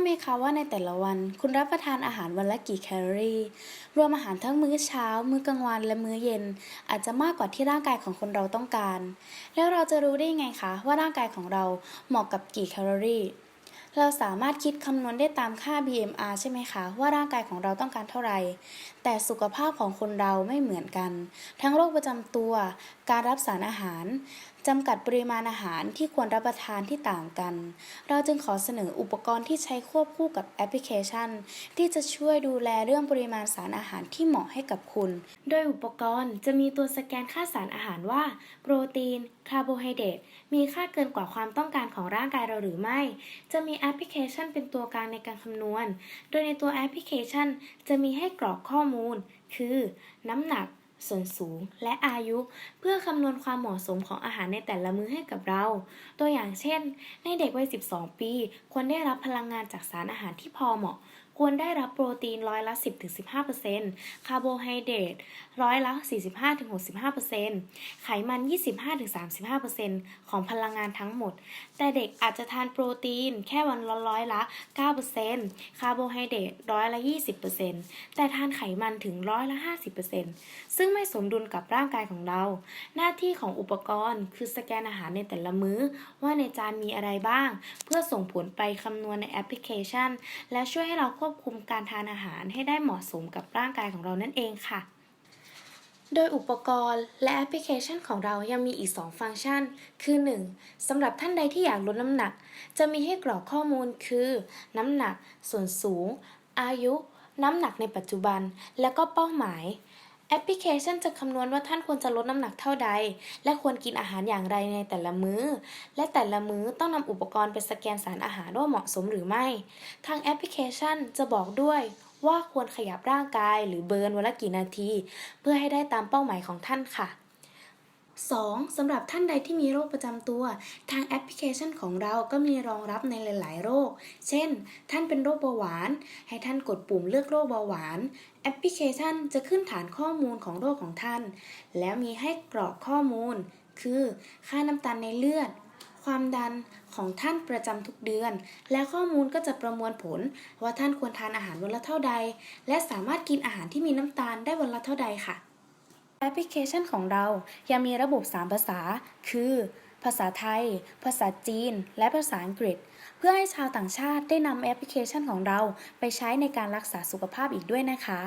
บไหมคะว่าในแต่ละวัน คุณรับประทานอาหารวันละกี่แคลอรี่ รวมอาหารทั้งมื้อเช้า มื้อกลางวันและมื้อเย็น อาจจะมากกว่าที่ร่างกายของคนเราต้องการ แล้วเราจะรู้ได้ยังไงคะว่าร่างกายของเราเหมาะกับกี่แคลอรี่ เราสามารถคิดคำนวณได้ตามค่า BMR ใช่ไหมคะ ว่าร่างกายของเราต้องการเท่าไหร่ แต่สุขภาพของคนเราไม่เหมือนกัน ทั้งโรคประจำตัว การรับสารอาหารจำกัดปริมาณอาหารที่ควรรับประทานที่ต่างกัน เราจึงขอเสนออุปกรณ์ที่ใช้ควบคู่กับแอปพลิเคชัน ที่จะช่วยดูแลเรื่องปริมาณสารอาหารที่เหมาะให้กับคุณ โดยอุปกรณ์จะมีตัวสแกนค่าสารอาหารว่า โปรตีน คาร์โบไฮเดรต มีค่าเกินกว่าความต้องการของร่างกายเราหรือไม่ จะมีแอปพลิเคชันเป็นตัวกลางในการคำนวณ โดยในตัวแอปพลิเคชันจะมีให้กรอกข้อมูล คือ น้ำหนัก ส่วนสูง และอายุ เพื่อคำนวณความเหมาะสมของอาหารในแต่ละมื้อให้กับเรา ตัวอย่างเช่น ในเด็กวัย 12 ปี ควรได้รับพลังงานจากสารอาหารที่พอเหมาะ ควรได้รับโปรตีนร้อยละ 10-15%คาร์โบไฮเดรตร้อยละ 45-65%ไขมัน 25-35%ของพลังงานทั้งหมด แต่เด็กอาจจะทานโปรตีนแค่วันละร้อยละ 9%คาร์โบไฮเดรตร้อยละ 20%แต่ทานไขมันถึงร้อยละ 50%ซึ่งไม่สมดุลกับร่างกายของเรา หน้าที่ของอุปกรณ์คือสแกนอาหารในแต่ละมื้อ ว่าในจานมีอะไรบ้าง เพื่อส่งผลไปคำนวณในแอปพลิเคชัน และช่วยให้เราควบคุมการทานอาหารให้ได้เหมาะสมกับร่างกายของเรานั่นเองค่ะ โดยอุปกรณ์และแอปพลิเคชันของเรายังมีอีก 2 ฟังก์ชัน คือ 1. สำหรับท่านใดที่อยากลดน้ำหนัก จะมีให้กรอกข้อมูลคือ น้ำหนัก ส่วนสูง อายุ น้ำหนักในปัจจุบัน และก็เป้าหมาย แอปพลิเคชันจะคำนวณว่าท่านควรจะลดน้ำหนักเท่าใด และควรกินอาหารอย่างไรในแต่ละมื้อ และแต่ละมื้อต้องนำอุปกรณ์ไปสแกนสารอาหารว่าเหมาะสมหรือไม่ ทางแอปพลิเคชันจะบอกด้วยว่าควรขยับร่างกายหรือเบิร์นวันละกี่นาที เพื่อให้ได้ตามเป้าหมายของท่านค่ะ 2. สำหรับท่านใดที่มีโรคประจำตัว ทางแอปพลิเคชันของเราก็มีรองรับในหลาย ๆ โรค เช่น ท่านเป็นโรคเบาหวาน ให้ท่านกดปุ่มเลือกโรคเบาหวาน แอปพลิเคชันจะขึ้นฐานข้อมูลของโรคของท่าน แล้วมีให้กรอกข้อมูล คือ ค่าน้ำตาลในเลือด ความดันของท่านประจำทุกเดือน และข้อมูลก็จะประมวลผล ว่าท่านควรทานอาหารวันละเท่าใด และสามารถกินอาหารที่มีน้ำตาลได้วันละเท่าใดค่ะ แอปพลิเคชันของเรายังมีระบบ 3 ภาษา คือ ภาษาไทย ภาษาจีน และภาษาอังกฤษ เพื่อให้ชาวต่างชาติได้นำแอปพลิเคชันของเราไปใช้ในการรักษาสุขภาพอีกด้วยนะคะ